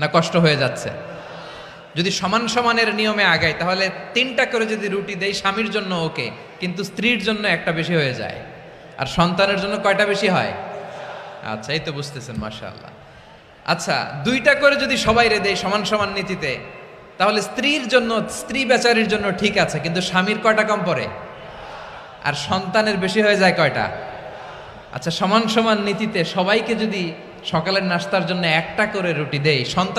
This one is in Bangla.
না কষ্ট হয়ে যাচ্ছে? যদি সমান সমানের নিয়মে আগাই তাহলে তিনটা করে যদি রুটি দেয় স্বামীর জন্য ওকে, কিন্তু স্ত্রীর জন্য একটা বেশি হয়ে যায়। আর সন্তানের জন্য কয়টা বেশি হয়? আচ্ছা এই তো বুঝতেছেন, মাশাআল্লাহ। আচ্ছা দুইটা করে যদি সবাই রে দেয় সমান সমান নীতিতে, তাহলে স্ত্রীর জন্য, স্ত্রী বেচারির জন্য ঠিক আছে, কিন্তু স্বামীর কয়টা কম পড়ে? আর সন্তানের বেশি হয়ে যায় কয়টা? আচ্ছা সমান সমান নীতিতে সবাইকে যদি সকালের নাস্তার জন্য একটা করে রুটি দেয় সন্তান